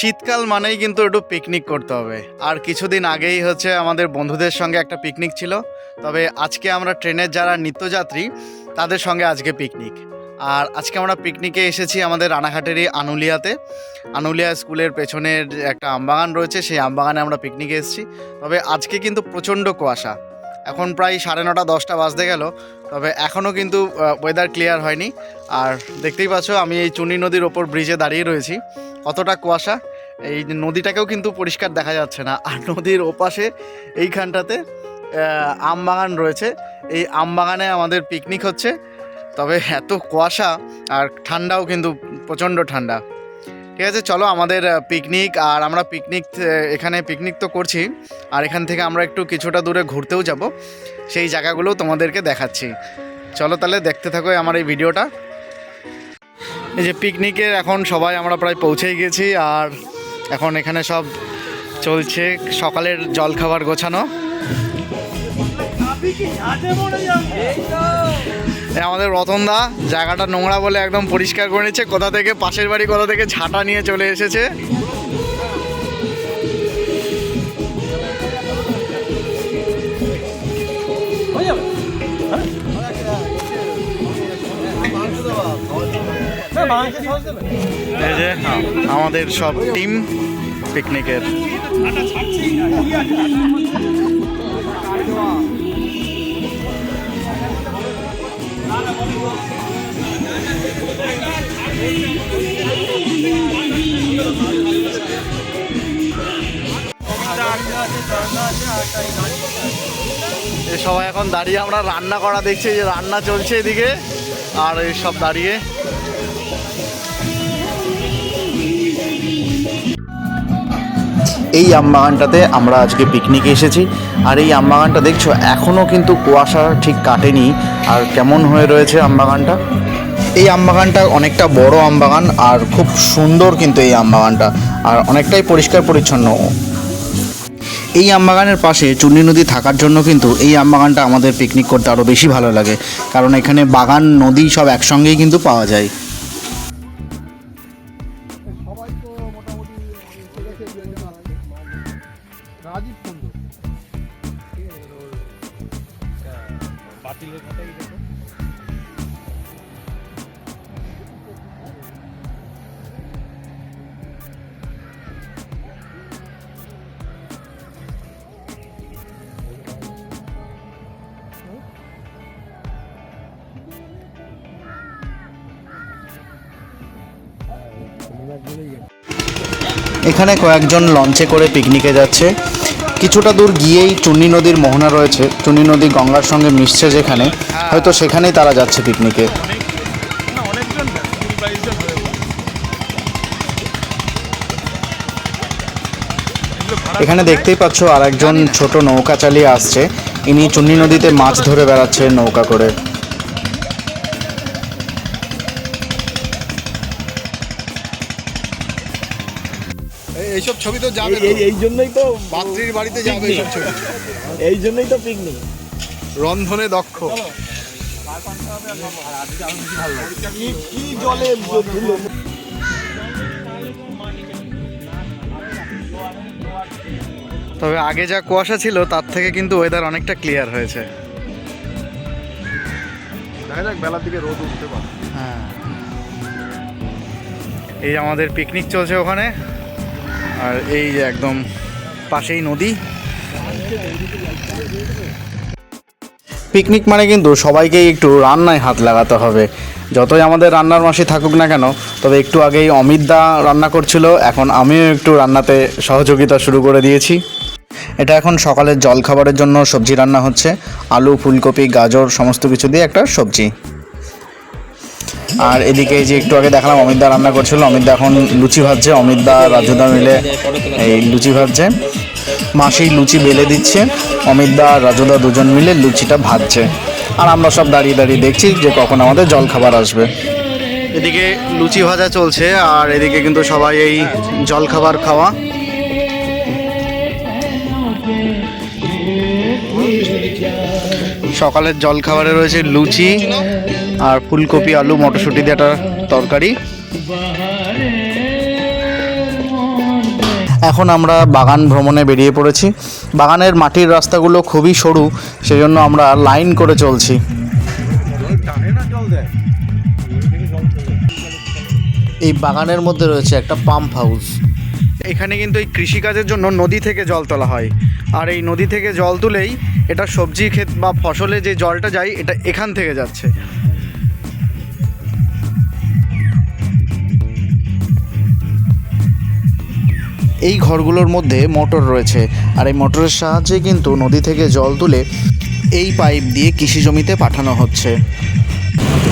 শীতকাল মানেই কিন্তু একটু পিকনিক করতে হবে। আর কিছুদিন আগেই হচ্ছে আমাদের বন্ধুদের সঙ্গে একটা পিকনিক ছিল। তবে আজকে আমরা ট্রেনের যারা নিত্যযাত্রী, তাদের সঙ্গে আজকে পিকনিক আর আজকে আমরা পিকনিকে এসেছি আমাদের রানাঘাটেরই আনুলিয়াতে। আনুলিয়া স্কুলের পেছনের একটা আমবাগান রয়েছে, সেই আমবাগানে আমরা পিকনিকে এসেছি। তবে আজকে কিন্তু প্রচণ্ড কুয়াশা। এখন প্রায় সাড়ে নটা, দশটা বাজতে গেল। তবে এখনও কিন্তু ওয়েদার ক্লিয়ার হয়নি। আর দেখতেই পাচ্ছ, আমি এই চুনি নদীর ওপর ব্রিজে দাঁড়িয়ে রয়েছি। কতটা কুয়াশা, এই নদীটাকেও কিন্তু পরিষ্কার দেখা যাচ্ছে না। আর নদীর ওপাশে এইখানটাতে আম বাগান রয়েছে। এই আম বাগানে আমাদের পিকনিক হচ্ছে। তবে এত কুয়াশা, আর ঠান্ডাও কিন্তু প্রচণ্ড ঠান্ডা। ঠিক আছে, চলো আমাদের পিকনিক আর আমরা পিকনিক এখানে পিকনিক তো করছি, আর এখান থেকে আমরা একটু কিছুটা দূরে ঘুরতেও যাব, সেই জায়গাগুলোও তোমাদেরকে দেখাচ্ছি। চলো তাহলে দেখতে থাকো আমার এই ভিডিওটা। এই যে পিকনিকের এখন সবাই আমরা প্রায় পৌঁছেই গেছি, আর এখন এখানে সব চলছে, সকালের জল খাবার গোছানো। আমাদের রতনদা জায়গাটা নোংরা বলে একদম পরিষ্কার করে নিচ্ছে। কোথা থেকে, পাশের বাড়ি কোথা থেকে ঝাঁটা নিয়ে চলে এসেছে? এই যে, আমাদের সব টিম পিকনিকের সবাই এখন দাঁড়িয়ে আমরা রান্না করা দেখছি যে রান্না চলছে এদিকে, আর এই সব দাঁড়িয়ে। এই আমবাগানটাতে আমরা আজকে পিকনিকে এসেছি, আর এই আমবাগানটা দেখছ এখনও কিন্তু কুয়াশা ঠিক কাটেনি, আর কেমন হয়ে রয়েছে আমবাগানটা এই আমবাগানটা অনেকটা বড় আমবাগান আর খুব সুন্দর কিন্তু এই আমবাগানটা আর অনেকটাই পরিষ্কার পরিচ্ছন্ন। এই আমবাগানের পাশে চুন্নি নদী থাকার জন্য কিন্তু এই আমবাগানটা আমাদের পিকনিক করতে আরও বেশি ভালো লাগে। কারণ এখানে বাগান, নদী সব একসঙ্গেই কিন্তু পাওয়া যায়। এখানে কয়েকজন লঞ্চে করে পিকনিকে যাচ্ছে। কিছুটা দূর গিয়েই চুন্নি নদীর মোহনা রয়েছে। চুন্নি নদী গঙ্গার সঙ্গে মিশছে যেখানে। হয়তো সেখানেই তারা যাচ্ছে পিকনিকে। এখানে দেখতেই পাচ্ছ আর একজন ছোট নৌকা চালিয়ে আসছে। ইনি চুন্নি নদীতে মাছ ধরে বেড়াচ্ছে নৌকা করে। এইসব ছবি তো যাবে এই এই জন্যই তো পাত্রীর বাড়িতে যাবে এইসব ছবি। এই জন্যই তো পিকনিক রন্ধনে দক্ষ। কি কি জলে তবে আগে যা কুয়াশা ছিল তার থেকে কিন্তু ওয়েদার অনেকটা ক্লিয়ার হয়েছে। দেখা যাক বেলার দিকে রোদ উঠতে পারে। হ্যাঁ। এই আমাদের পিকনিক চলছে ওখানে। আর এই যে একদম পাশেই নদী। পিকনিক মানে কিন্তু সবাইকেই একটু রান্নায় হাত লাগাতে হবে। যতই আমাদের রান্নার মাসি থাকুক না কেন, তবে একটু আগেই অমিত দা রান্না করছিল, এখন আমিও একটু রান্নাতে সহযোগিতা শুরু করে দিয়েছি। এটা এখন সকালের জলখাবারের জন্য সবজি রান্না হচ্ছে, আলু, ফুলকপি, গাজর, সমস্ত কিছু দিয়ে একটা সবজি। আর এদিকে যে একটু আগে দেখালাম অমিতদা রান্না করছিল। অমিতদা এখন লুচি ভাজছে। অমিতদা রাজুদা মিলে এই লুচি ভাজছে। মাসি লুচি বেলে দিচ্ছে। অমিতদা আর রাজুদা দুজন মিলে লুচিটা ভাজছে। আর আমরা সব দাঁড়িয়ে দাঁড়িয়ে দেখছি যে কখন আমাদের জল খাবার আসবে। এদিকে লুচি ভাজা চলছে, আর এদিকে কিন্তু সবাই এই জল খাবার খাওয়া। সকালের জল খাবারে রয়েছে লুচি। আর ফুলকপি, আলু, মটরশুঁটি দিয়ে একটা তরকারি। এখন আমরা বাগান ভ্রমণে বেরিয়ে পড়েছি। বাগানের মাটির রাস্তাগুলো খুবই সরু, সেজন্য আমরা লাইন করে চলছি। এই বাগানের মধ্যে রয়েছে একটা পাম্প হাউস। এখানে কিন্তু এই কৃষিকাজের জন্য নদী থেকে জল তোলা হয়। আর এই নদী থেকে জল তুলেই এটা সবজি ক্ষেত বা ফসলে যে জলটা যায়, এটা এখান থেকে যাচ্ছে। এই ঘরগুলোর মধ্যে মোটর রয়েছে। আর এই মোটরের সাহায্যে কিন্তু নদী থেকে জল তুলে এই পাইপ দিয়ে কৃষি জমিতে পাঠানো হচ্ছে।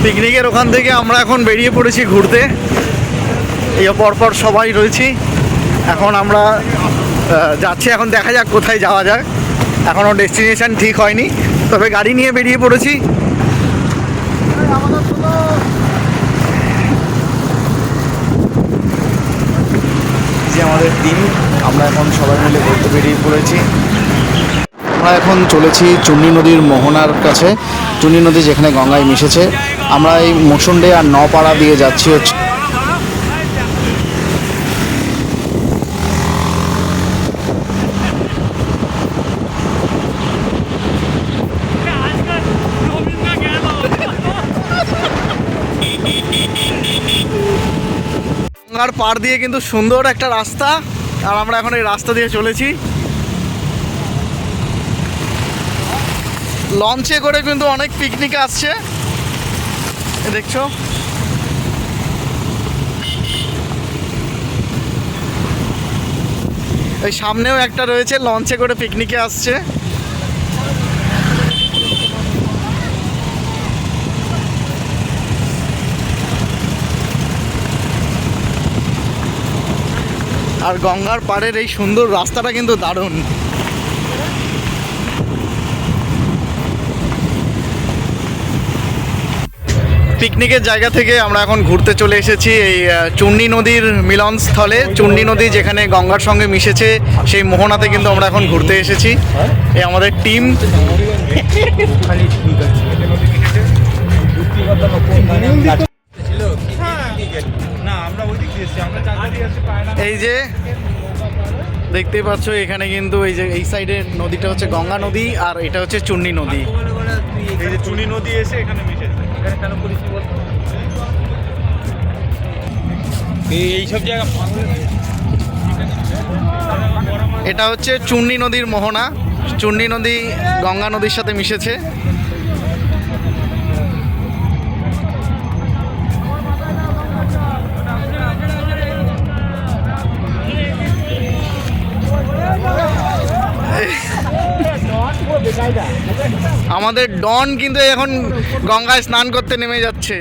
পিকনিকের ওখান থেকে আমরা এখন বেরিয়ে পড়েছি ঘুরতে। এই পরপর সবাই রয়েছি। এখন আমরা যাচ্ছি, এখন দেখা যাক কোথায় যাওয়া যায়। এখনও ডেস্টিনেশন ঠিক হয়নি। তবে গাড়ি নিয়ে বেরিয়ে পড়েছি। যে দিন আমরা এখন সবাই মিলে ঘুরতে বেরিয়ে পড়েছি। আমরা এখন চলেছি চুন্নি নদীর মোহনার কাছে। চুন্নি নদী যেখানে গঙ্গায় মিশেছে। আমরা এই মসুন্ডে আর নপাড়া দিয়ে যাচ্ছি হচ্ছে গঙ্গার পাড় দিয়ে কিন্তু সুন্দর একটা রাস্তা, আর আমরা এখন এই রাস্তা দিয়ে চলেছি। লঞ্চে করে কিন্তু অনেক পিকনিক আসছে। দেখছ? এই সামনেও একটা রয়েছে লঞ্চে করে পিকনিকে আসছে। আর গঙ্গার পাড়ের এই সুন্দর রাস্তাটা কিন্তু দারুণ। পিকনিকের জায়গা থেকে আমরা এখন ঘুরতে চলে এসেছি এই চুন্নি নদীর মিলনস্থলে। চুন্নি নদী যেখানে গঙ্গার সঙ্গে মিশেছে, সেই মোহনাতে কিন্তু আমরা এখন ঘুরতে এসেছি। এই আমাদের টিম। এই যে দেখতেই পাচ্ছ এখানে কিন্তু এই যে এই সাইডের নদীটা হচ্ছে গঙ্গা নদী আর এটা হচ্ছে চুন্নি নদী। এই যে চুনি নদী এসে এখানে মিশেছে এখানে কেন করেছি বলতো জায়গা এটা হচ্ছে চুন্নি নদীর মোহনা। চুন্নি নদী গঙ্গা নদীর সাথে মিশেছে। আমাদের ডন কিন্তু এখন গঙ্গায় স্নান করতে নেমে যাচ্ছে।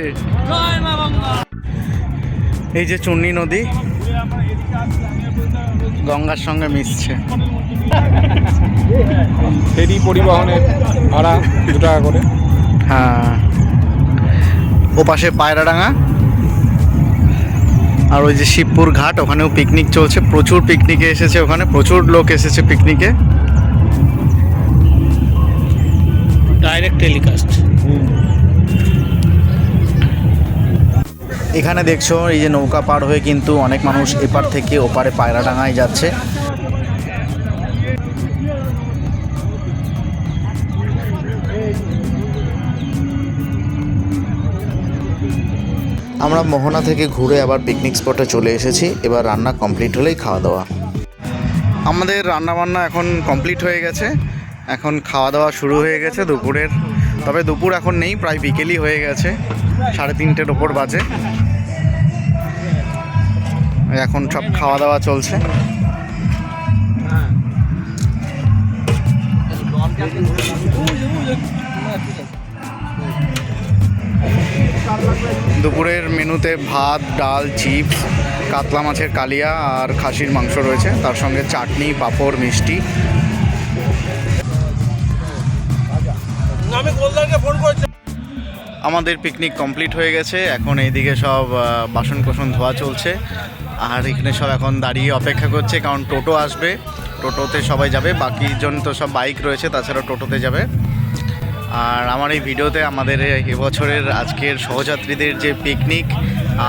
এই যে চুন্নি নদী গঙ্গার সঙ্গে মিশছে। ফেরি পরিবহনের ভাড়া দু টাকা করে। হ্যাঁ। ও পাশে পায়রাডাঙ্গা আর ওই যে শিবপুর ঘাট ওখানেও পিকনিক চলছে। প্রচুর পিকনিকে এসেছে ওখানে প্রচুর লোক এসেছে পিকনিকে ডাইরেক্ট টেলিকাস্ট এখানে দেখছ এই যে নৌকা পার হয়ে কিন্তু অনেক মানুষ এপার থেকে ওপারে পায়রাডাঙ্গায় যাচ্ছে। আমরা মোহনা থেকে ঘুরে আবার পিকনিক স্পটে চলে এসেছি। এবার রান্না কমপ্লিট হলেই খাওয়া দাওয়া। আমাদের রান্না বান্না এখন কমপ্লিট হয়ে গেছে। এখন খাওয়া দাওয়া শুরু হয়ে গেছে দুপুরের। তবে দুপুর এখন নেই, প্রায় বিকেলই হয়ে গেছে, সাড়ে তিনটের ওপর বাজে। এখন সব খাওয়া দাওয়া চলছে। দুপুরের মেনুতে ভাত, ডাল, চিপস, কাতলা মাছের কালিয়া আর খাসির মাংস রয়েছে। তার সঙ্গে চাটনি, পাঁপড়, মিষ্টি আমাদের পিকনিক কমপ্লিট হয়ে গেছে। এখন এইদিকে সব বাসন কোসন ধোয়া চলছে। আর এখানে সব এখন দাঁড়িয়ে অপেক্ষা করছে, কারণ টোটো আসবে। টোটোতে সবাই যাবে বাকি জন তো সব বাইক রয়েছে, তাছাড়া টোটোতে যাবে। আর আমার এই ভিডিওতে আমাদের এবছরের আজকের সহযাত্রীদের যে পিকনিক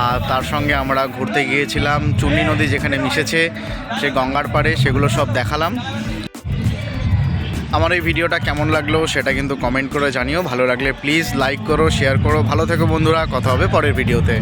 আর তার সঙ্গে আমরা ঘুরতে গিয়েছিলাম চুন্নি নদী যেখানে মিশেছে, সে গঙ্গার পাড়ে, সেগুলো সব দেখালাম। আমার এই ভিডিওটা কেমন লাগল সেটা কিন্তু কমেন্ট করে জানিও। ভালো লাগলে প্লিজ লাইক করো শেয়ার করো। ভালো থেকো বন্ধুরা, কথা হবে পরের ভিডিওতে